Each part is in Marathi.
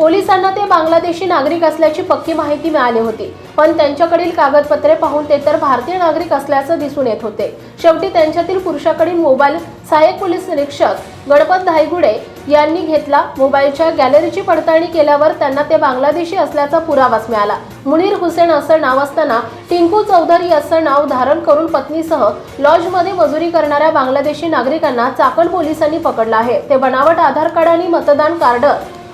पोलिसांना ते बांगलादेशी नागरिक असल्याची पक्की माहिती मिळाली होती. पण त्यांच्याकडील कागदपत्रे पाहून ते तर भारतीय नागरिक असल्याचं दिसून येत होते. शेवटी त्यांच्यातील पुरुषाकडील मोबाईल सहाय्यक पोलीस निरीक्षक गणपत धायगुडे यांनी घेतला. मोबाईलच्या गॅलरीची पडताळणी केल्यावर त्यांना ते बांगलादेशी असल्याचा पुरावाच मिळाला. मुनीर हुसेन असं नाव असताना टिंकू चौधरी असं नाव धारण करून पत्नीसह लॉजमध्ये मजुरी करणाऱ्या बांगलादेशी नागरिकांना चाकण पोलिसांनी पकडलं आहे. ते बनावट आधार कार्ड आणि मतदान कार्ड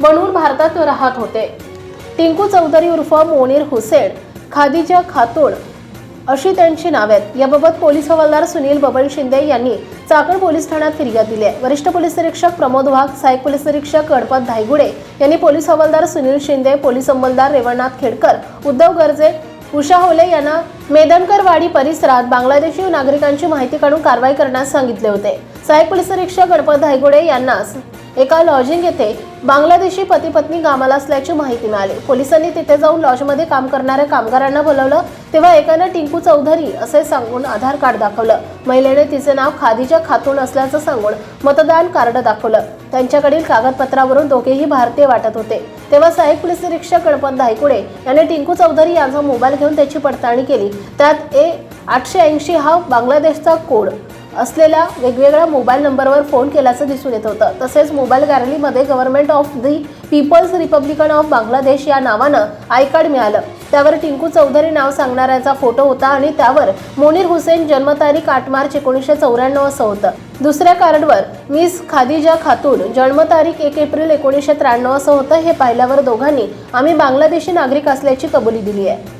म्हणून भारतात राहत होते. टिंकू चौधरी उर्फ मोनीर हुसेन खादिजा खातोड अशी त्यांची नावे आहेत. याबाबत पोलीस हवालदार सुनील बबन शिंदे यांनी चाकण पोलीस ठाण्यात फिर्याद दिली आहे. वरिष्ठ पोलीस निरीक्षक प्रमोद वाघ सहाय्यक पोलीस निरीक्षक गणपत धायगुडे यांनी पोलीस हवालदार सुनील शिंदे पोलीस अंमलदार रेवणनाथ खेडकर उद्धव गर्जे उषा होले यांना मेदनकरवाडी परिसरात बांगलादेशी नागरिकांची माहिती काढून कारवाई करण्यास सांगितले होते. सहाय्यक पोलीस निरीक्षक गणपत धायगुडे यांना एका लॉजिंग येथे बांगलादेशी पती पत्नी कामाला असल्याची माहिती मिळाली. पोलिसांनी तिथे जाऊन लॉजमध्ये काम करणाऱ्या कामगारांना बोलवलं. तेव्हा एकानं टिंकू चौधरी असे सांगून आधार कार्ड दाखवलं. महिलेने तिचे नाव खादीच्या खातून असल्याचं सांगून मतदान कार्ड दाखवलं. त्यांच्याकडील कागदपत्रावरून दोघेही भारतीय वाटत होते. तेव्हा सहाय्यक पोलीस निरीक्षक गणपत धायकुडे यांनी टिंकू चौधरी यांचा मोबाईल घेऊन त्याची पडताळणी केली. त्यात ए आठशे ऐंशी हा बांगलादेशचा कोड असलेल्या वेगवेगळ्या मोबाईल नंबरवर फोन केल्याचं दिसून येत होतं. तसेच मोबाईल गॅलरीमध्ये government of the people's republican of Bangladesh या नावानं आय कार्ड मिळालं. त्यावर टिंकू चौधरी नाव सांगणाऱ्याचा फोटो होता आणि त्यावर मोनीर हुसेन जन्मतारीख आठ मार्च एकोणीसशे चौऱ्याण्णव असं होतं. दुसऱ्या कार्डवर मिस खादिजा खातून जन्मतारीख एक एप्रिल एकोणीसशे त्र्याण्णव असं होतं हे पाहिल्यावर दोघांनी आम्ही बांगलादेशी नागरिक असल्याची कबुली दिली आहे.